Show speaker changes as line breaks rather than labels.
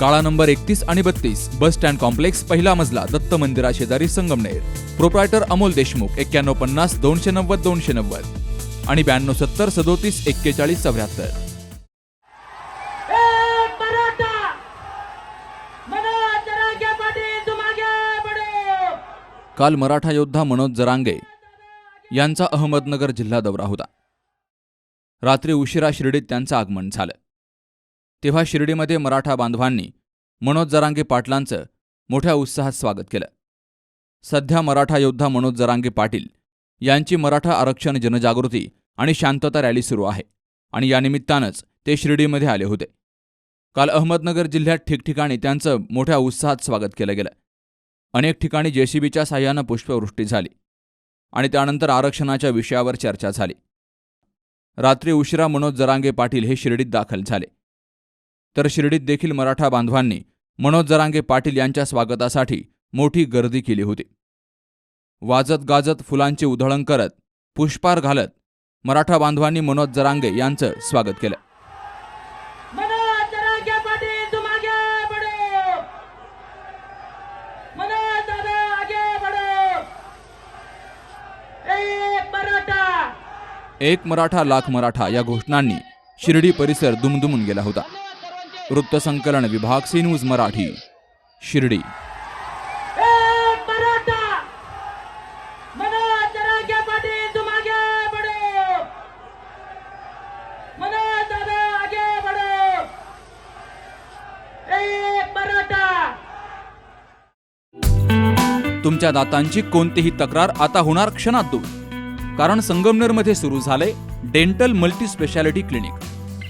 काळा नंबर एकतीस आणि बत्तीस बस स्टँड कॉम्प्लेक्स पहिला मजला दत्त मंदिरा शेजारी संगमनेर. प्रोप्रायटर अमोल देशमुख एक्क्याण्णव पन्नास दोनशे नव्वद दोनशे नव्वद. आणि ब्याण्णव सत्तर सदोतीस एक्केचाळीस चौऱ्याहत्तर. काल मराठा योद्धा मनोज जरांगे यांचा अहमदनगर जिल्हा दौरा होता. रात्री उशिरा शिर्डीत त्यांचं आगमन झालं. तेव्हा शिर्डीमध्ये मराठा बांधवांनी मनोज जरांगे पाटलांचं मोठ्या उत्साहात स्वागत केलं. सध्या मराठा योद्धा मनोज जरांगे पाटील यांची मराठा आरक्षण जनजागृती आणि शांतता रॅली सुरू आहे आणि यानिमित्तानंच ते शिर्डीमध्ये आले होते. काल अहमदनगर जिल्ह्यात ठिकठिकाणी त्यांचं मोठ्या उत्साहात स्वागत केलं गेलं. अनेक ठिकाणी जेसीबीच्या साह्यानं पुष्पवृष्टी झाली आणि त्यानंतर आरक्षणाच्या विषयावर चर्चा झाली. रात्री उशिरा मनोज जरांगे पाटील हे शिर्डीत दाखल झाले. तर शिर्डीत देखील मराठा बांधवांनी मनोज जरांगे पाटील यांच्या स्वागतासाठी मोठी गर्दी केली होती. वाजत गाजत फुलांची उधळण करत पुष्पार घालत मराठा बांधवांनी मनोज जरांगे यांचं स्वागत केलं.
मनोज जरांगे पाटील तुम आगे बढ़ो मनोज दादा आगे बढ़ो एक मराठा!
एक मराठा लाख मराठा या घोषणांनी शिर्डी परिसर दुमदुमून गेला होता. वृत्तसंकलन विभाग सी न्यूज मराठी शिर्डी. तुमच्या दातांची कोणतीही तक्रार आता होणार क्षणात दूर. कारण संगमनेरमध्ये सुरू झालंय डेंटल मल्टी स्पेशालिटी क्लिनिक.